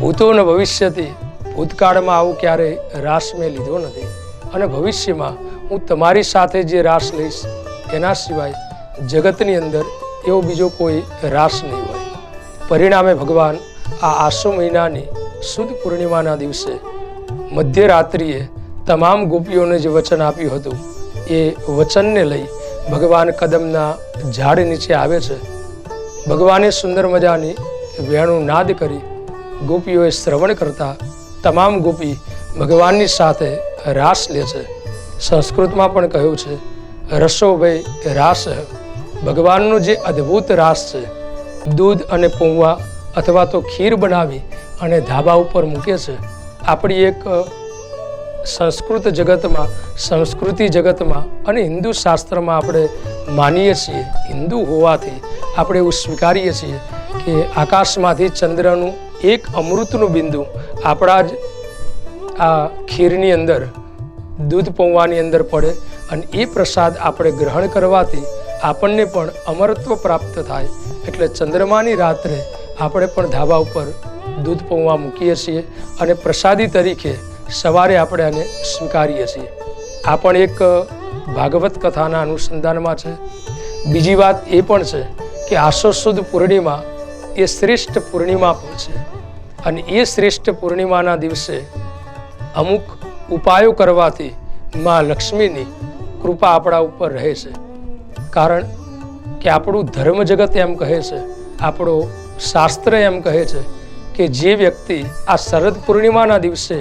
ભૂતો ન ભવિષ્યથી ભૂતકાળમાં આવું ક્યારેય રાસ મેં લીધો નથી. અને ભવિષ્યમાં હું તમારી સાથે જે રાસ લઈશ, એના સિવાય જગતની અંદર એવો બીજો કોઈ રાસ નહીં હોય. પરિણામે ભગવાન આ આસો મહિનાની સુદ પૂર્ણિમાના દિવસે મધ્યરાત્રિએ તમામ ગોપીઓને જે વચન આપ્યું હતું, એ વચનને લઈ ભગવાન કદમના ઝાડ નીચે આવે છે. ભગવાને સુંદર મજાની વેણું નાદ કરી ગોપીઓએ શ્રવણ કરતા તમામ ગોપી ભગવાનની સાથે રાસ લે છે. સંસ્કૃતમાં પણ કહ્યું છે રસો ભાઈ રાસ ભગવાનનો જે અદ્ભુત રાસ છે, દૂધ અને પૌવા અથવા તો ખીર બનાવી અને ધાબા ઉપર મૂકે છે, આપણી એક સંસ્કૃત જગતમાં, સંસ્કૃતિ જગતમાં અને હિન્દુ શાસ્ત્રમાં આપણે માનીએ છીએ, હિન્દુ હોવાથી આપણે એવું સ્વીકારીએ છીએ કે આકાશમાંથી ચંદ્રનું એક અમૃતનું બિંદુ આપણા જ આ ખીરની અંદર દૂધ પૌવાની અંદર પડે અને એ પ્રસાદ આપણે ગ્રહણ કરવાથી આપણને પણ અમરત્વ પ્રાપ્ત થાય. એટલે ચંદ્રમાની રાત્રે આપણે પણ ધાબા ઉપર દૂધ પૌવા મૂકીએ છીએ અને પ્રસાદી તરીકે સવારે આપણે આને સ્વીકારીએ છીએ. આ પણ એક ભાગવત કથાના અનુસંધાનમાં છે. બીજી વાત એ પણ છે કે આસો સુદ પૂર્ણિમા એ શ્રેષ્ઠ પૂર્ણિમા પણ છે અને એ શ્રેષ્ઠ પૂર્ણિમાના દિવસે અમુક ઉપાયો કરવાથી માં લક્ષ્મીની કૃપા આપણા ઉપર રહે છે. કારણ કે આપણું ધર્મ જગત એમ કહે છે, આપણો શાસ્ત્ર એમ કહે છે કે જે વ્યક્તિ આ શરદ પૂર્ણિમાના દિવસે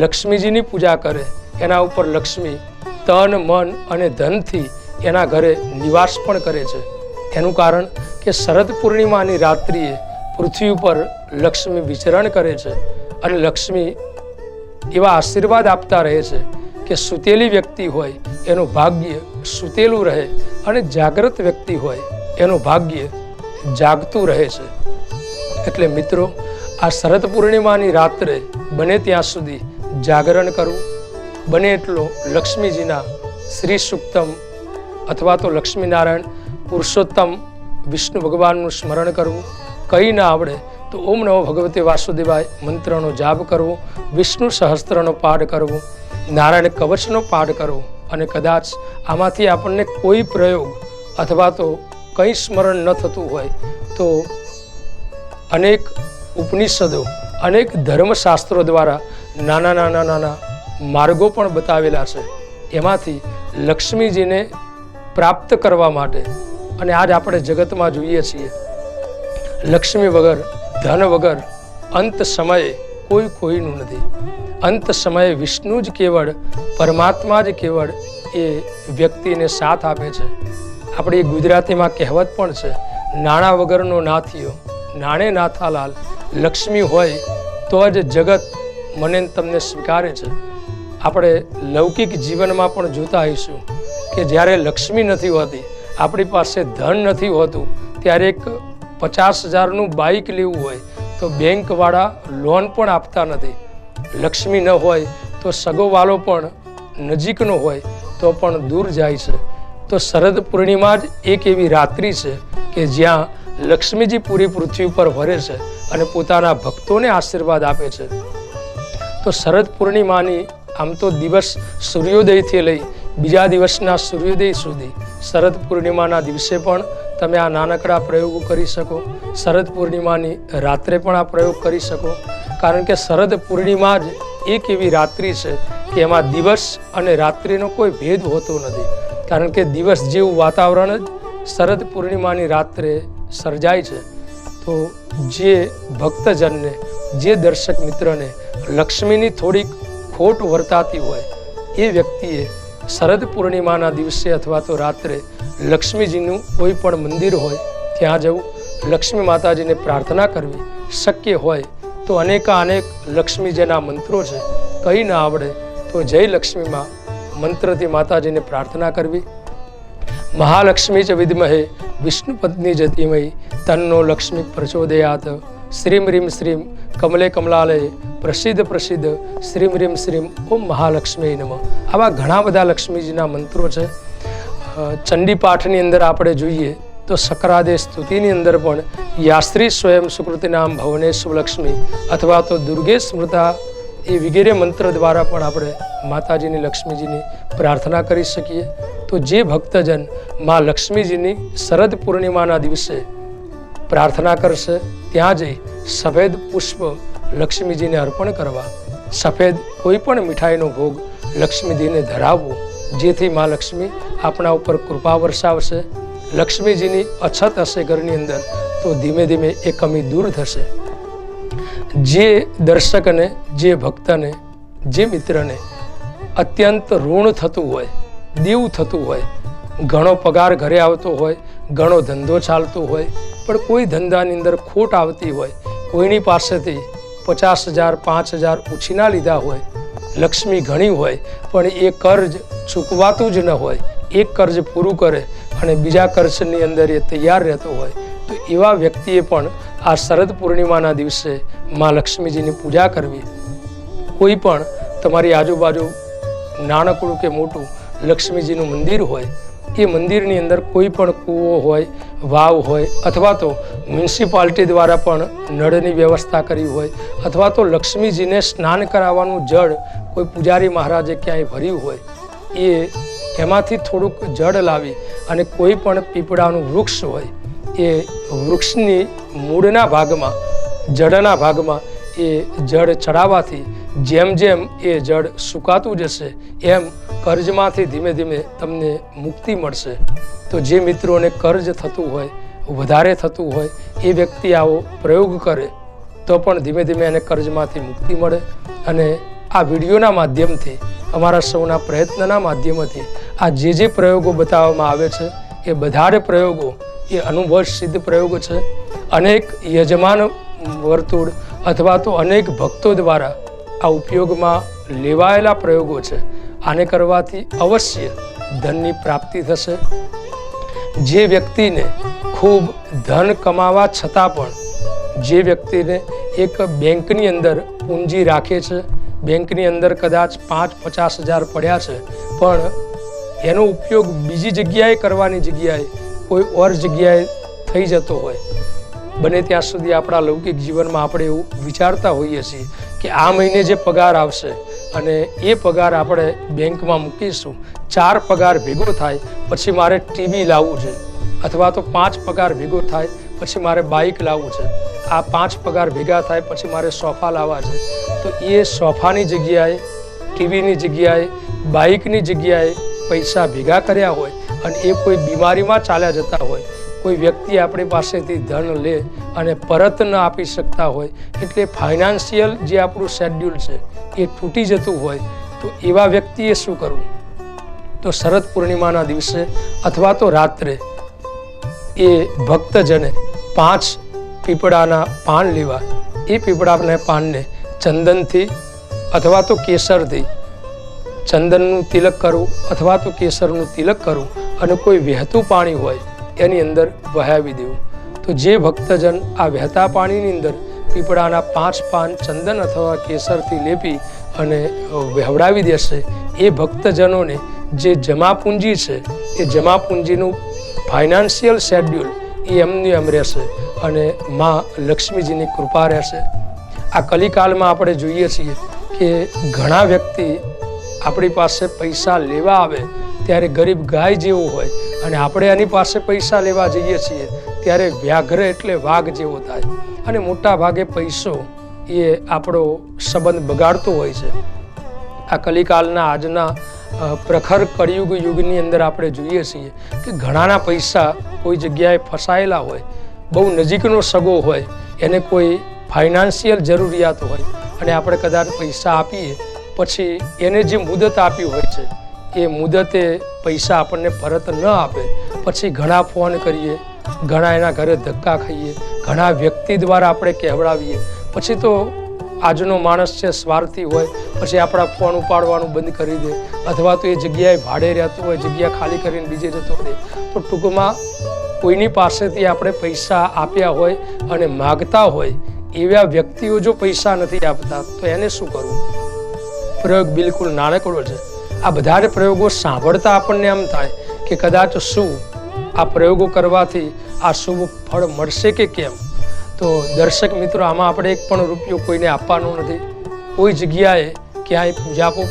લક્ષ્મીજીની પૂજા કરે, એના ઉપર લક્ષ્મી તન, મન અને ધનથી એના ઘરે નિવાસ પણ કરે છે. એનું કારણ કે શરદ પૂર્ણિમાની રાત્રિએ પૃથ્વી ઉપર લક્ષ્મી વિચરણ કરે છે અને લક્ષ્મી એવા આશીર્વાદ આપતા રહે છે કે સુતેલી વ્યક્તિ હોય એનું ભાગ્ય સુતેલું રહે અને જાગૃત વ્યક્તિ હોય એનું ભાગ્ય જાગતું રહે છે. એટલે મિત્રો, આ શરદ પૂર્ણિમાની રાત્રે બને ત્યાં સુધી જાગરણ કરવું, બને એટલો લક્ષ્મીજીના શ્રી સુક્તમ અથવા તો લક્ષ્મીનારાયણ પુરુષોત્તમ વિષ્ણુ ભગવાનનું સ્મરણ કરવું, કંઈ ના આવડે તો ઓમ નમો ભગવતે વાસુદેવાય મંત્રનો જાપ કરવો, વિષ્ણુ સહસ્ત્રનો પાઠ કરવો, નારાયણ કવચનો પાઠ કરવો અને કદાચ આમાંથી આપણને કોઈ પ્રયોગ અથવા તો કંઈ સ્મરણ ન થતું હોય તો અનેક ઉપનિષદો, અનેક ધર્મશાસ્ત્રો દ્વારા નાના નાના નાના માર્ગો પણ બતાવેલા છે. એમાંથી લક્ષ્મીજીને પ્રાપ્ત કરવા માટે અને આજ આપણે જગતમાં જોઈએ છીએ. લક્ષ્મી વગર, ધન વગર, અંત સમયે કોઈ કોઈનું નથી. અંત સમયે વિષ્ણુ જ કેવળ, પરમાત્મા જ કેવળ એ વ્યક્તિને સાથ આપે છે. આપણી ગુજરાતીમાં કહેવત પણ છે, નાણાં વગરનો નાથીઓ નાણે નાથાલાલ, લક્ષ્મી હોય તો જ જગત મને તમને સ્વીકારે છે. આપણે લૌકિક જીવનમાં પણ જોતા આવીશું કે જ્યારે લક્ષ્મી નથી હોતી આપણી પાસે ધન નથી હોતું, ત્યારે એક પચાસ હજારનું બાઇક લેવું હોય તો બેંકવાળા લોન પણ આપતા નથી. લક્ષ્મી ન હોય તો સગોવાલો પણ નજીકનો હોય તો પણ દૂર જાય છે. તો શરદ પૂર્ણિમા જ એક એવી રાત્રિ છે કે જ્યાં લક્ષ્મીજી પૂરી પૃથ્વી પર વરે છે અને પોતાના ભક્તોને આશીર્વાદ આપે છે. તો શરદ પૂર્ણિમાની આમ તો દિવસ સૂર્યોદયથી લઈ બીજા દિવસના સૂર્યોદય સુધી શરદ પૂર્ણિમાના દિવસે પણ તમે આ નાનકડા પ્રયોગો કરી શકો. શરદ પૂર્ણિમાની રાત્રે પણ આ પ્રયોગ કરી શકો. કારણ કે શરદ પૂર્ણિમા જ એક એવી રાત્રિ છે કે એમાં દિવસ અને રાત્રિનો કોઈ ભેદ હોતો નથી. કારણ કે દિવસ જેવું વાતાવરણ જ શરદ પૂર્ણિમાની રાત્રે સર્જાય છે. તો જે ભક્તજનને, જે દર્શક મિત્રને લક્ષ્મીની થોડીક ખોટ વર્તાતી હોય, એ વ્યક્તિએ શરદ પૂર્ણિમાના દિવસે અથવા તો રાત્રે લક્ષ્મીજીનું કોઈ પણ મંદિર હોય, ત્યાં જવું, લક્ષ્મી માતાજીને પ્રાર્થના કરવી શક્ય હોય, તો અનેકા અનેક લક્ષ્મીજીના મંત્રો છે. કંઈ ના આવડે તો જય લક્ષ્મીમાં મંત્રથી માતાજીને પ્રાર્થના કરવી. મહાલક્ષ્મી ચ વિદ્મહે, વિષ્ણુપદની જતીમય તન્નો લક્ષ્મી પ્રચોદયાત. શ્રીમ રીમ શ્રીમ, કમલે કમલાલય પ્રસિદ્ધ પ્રસિદ્ધ શ્રીમ રીમ શ્રીમ ઓમ મહાલક્ષ્મી નમ. આવા ઘણા બધા લક્ષ્મીજીના મંત્રો છે. ચંડી પાઠની અંદર આપણે જોઈએ તો સકરાદે સ્તુતિની અંદર પણ યાસ્ત્રી સ્વયં સુકૃતિ નામ ભવનેશ્વ લક્ષ્મી અથવા તો દુર્ગે સ્મૃતા એ વગેરે મંત્ર દ્વારા પણ આપણે માતાજીની લક્ષ્મીજીની પ્રાર્થના કરી શકીએ. તો જે ભક્તજન મા લક્ષ્મીજીની શરદ પૂર્ણિમાના દિવસે પ્રાર્થના કરશે, ત્યાં જઈ સફેદ પુષ્પ લક્ષ્મીજીને અર્પણ કરવા. સફેદ કોઈ પણ મીઠાઈનો ભોગ લક્ષ્મીજીને ધરાવવો જેથી મા લક્ષ્મી આપણા ઉપર કૃપા વરસાવશે. લક્ષ્મીજીની અછત હશે ઘરની અંદર, તો ધીમે ધીમે એ કમી દૂર થશે. જે દર્શકને, જે ભક્તને, જે મિત્રને અત્યંત ઋણ થતું હોય, દેવું થતું હોય, ઘણો પગાર ઘરે આવતો હોય, ઘણો ધંધો ચાલતો હોય, પણ કોઈ ધંધાની અંદર ખોટ આવતી હોય, કોઈની પાસેથી પચાસ હજાર, પાંચ હજાર ઉછીના લીધા હોય, લક્ષ્મી ઘણી હોય, પણ એ કર્જ ચૂકવાતું જ ન હોય, એક કર્જ પૂરું કરે અને બીજા કર્જની અંદર એ તૈયાર રહેતો હોય, તો એવા વ્યક્તિએ પણ આ શરદ પૂર્ણિમાના દિવસે મા લક્ષ્મીજીની પૂજા કરવી. કોઈ પણ તમારી આજુબાજુ નાનકડું કે મોટું લક્ષ્મીજીનું મંદિર હોય એ મંદિરની અંદર કોઈ પણ કૂવો હોય, વાવ હોય, અથવા તો મ્યુનિસિપાલિટી દ્વારા પણ નળની વ્યવસ્થા કરી હોય, અથવા તો લક્ષ્મીજીને સ્નાન કરાવવાનું જળ કોઈ પૂજારી મહારાજે ક્યાંય ભર્યું હોય, એ એમાંથી થોડુંક જળ લાવી અને કોઈ પણ પીપળાનું વૃક્ષ હોય, એ વૃક્ષની મૂળના ભાગમાં, જળના ભાગમાં એ જળ ચડાવવાથી જેમ જેમ એ જળ સુકાતું જશે, એમ કર્જમાંથી ધીમે ધીમે તમને મુક્તિ મળશે. તો જે મિત્રોને કર્જ થતું હોય, વધારે થતું હોય, એ વ્યક્તિ આવો પ્રયોગ કરે, તો પણ ધીમે ધીમે એને કર્જમાંથી મુક્તિ મળે. અને આ વિડીયોના માધ્યમથી, અમારા સૌના પ્રયત્નના માધ્યમથી, આ જે જે પ્રયોગો બતાવવામાં આવે છે, એ બધા જ પ્રયોગો, એ અનુભવ સિદ્ધ પ્રયોગો છે. અનેક યજમાન વર્તુળ અથવા તો અનેક ભક્તો દ્વારા આ ઉપયોગમાં લેવાયેલા પ્રયોગો છે. આને કરવાથી અવશ્ય ધનની પ્રાપ્તિ થશે. જે વ્યક્તિને ખૂબ ધન કમાવા છતાં પણ જે વ્યક્તિને એક બેંકની અંદર પૂંજી રાખે છે, બેંકની અંદર કદાચ પાંચ પચાસ હજાર પડ્યા છે, પણ એનો ઉપયોગ બીજી જગ્યાએ કરવાની જગ્યાએ કોઈ ઓર જગ્યાએ થઈ જતો હોય. બને ત્યાં સુધી આપણા લૌકિક જીવનમાં આપણે એવું વિચારતા હોઈએ છીએ કે આ મહિને જે પગાર આવશે અને એ પગાર આપણે બેંકમાં મૂકીશું. ચાર પગાર ભેગો થાય, પછી મારે ટીવી લાવવું છે. અથવા તો પાંચ પગાર ભેગો થાય, પછી મારે બાઇક લાવવું છે. આ પાંચ પગાર ભેગા થાય, પછી મારે સોફા લાવવા છે. તો એ સોફાની જગ્યાએ, ટીવીની જગ્યાએ, બાઇકની જગ્યાએ પૈસા ભેગા કર્યા હોય અને એ કોઈ બીમારીમાં ચાલ્યા જતા હોય કોઈ વ્યક્તિ આપણી પાસેથી ધન લે અને પરત ન આપી શકતા હોય, એટલે ફાઇનાન્શિયલ જે આપણું શેડ્યુલ છે, એ તૂટી જતું હોય, તો એવા વ્યક્તિએ શું કરવું? તો શરદ પૂર્ણિમાના દિવસે અથવા તો રાત્રે એ ભક્તજને પાંચ પીપળાના પાન લેવા, એ પીપળાના પાનને ચંદનથી અથવા તો કેસરથી ચંદનનું તિલક કરવું અથવા તો કેસરનું તિલક કરવું અને કોઈ વહેતું પાણી હોય એની અંદર વહાવી દેવું. તો જે ભક્તજન આ વહેતા પાણીની અંદર પીપળાના પાંચ પાન ચંદન અથવા કેસરથી લેપી અને વહેવડાવી દેશે, એ ભક્તજનોને જે જમા પૂંજી છે, એ જમા પૂંજીનું ફાઇનાન્શિયલ શેડ્યુલ એ એમની એમ રહેશે અને મા લક્ષ્મીજીની કૃપા રહેશે. આ કલિકાલમાં આપણે જોઈએ છીએ કે ઘણા વ્યક્તિ આપણી પાસે પૈસા લેવા આવે ત્યારે ગરીબ ગાય જેવું હોય અને આપણે એની પાસે પૈસા લેવા જઈએ છીએ, ત્યારે વ્યાઘ્ર એટલે વાઘ જેવો થાય. અને મોટા ભાગે પૈસો એ આપણો સંબંધ બગાડતો હોય છે. આ કલિકાલના આજના પ્રખર કળિયુગ યુગની અંદર આપણે જોઈએ છીએ કે ઘણાના પૈસા કોઈ જગ્યાએ ફસાયેલા હોય, બહુ નજીકનો સગો હોય, એને કોઈ ફાઇનાન્શિયલ જરૂરિયાત હોય અને આપણે કદાચ પૈસા આપીએ, પછી એને જે મુદત આપી હોય છે એ મુદતે પૈસા આપણને પરત ન આપે. પછી ઘણા ફોન કરીએ, ઘણા એના ઘરે ધક્કા ખાઈએ, ઘણા વ્યક્તિ દ્વારા આપણે કહેવડાવીએ. પછી તો આજનો માણસ છે, સ્વાર્થી હોય, પછી આપણા ફોન ઉપાડવાનું બંધ કરી દે. અથવા તો એ જગ્યાએ ભાડે રહેતો હોય, જગ્યા ખાલી કરીને બીજે જતો રહે. તો ટૂંકમાં કોઈની પાસેથી આપણે પૈસા આપ્યા હોય અને માગતા હોય, એવા વ્યક્તિઓ જો પૈસા નથી આપતા, તો એને શું કરવું? પ્રયોગ બિલકુલ નાનકડો છે. આ બધા પ્રયોગો સાંભળતા આપણને એમ થાય કે કદાચ શું આ પ્રયોગો કરવાથી આ શુભ ફળ મળશે કે કેમ? તો દર્શક મિત્રો, આમાં આપણે એક પણ રૂપિયો કોઈને આપવાનો નથી. કોઈ જગ્યાએ ક્યાંય પૂજાપો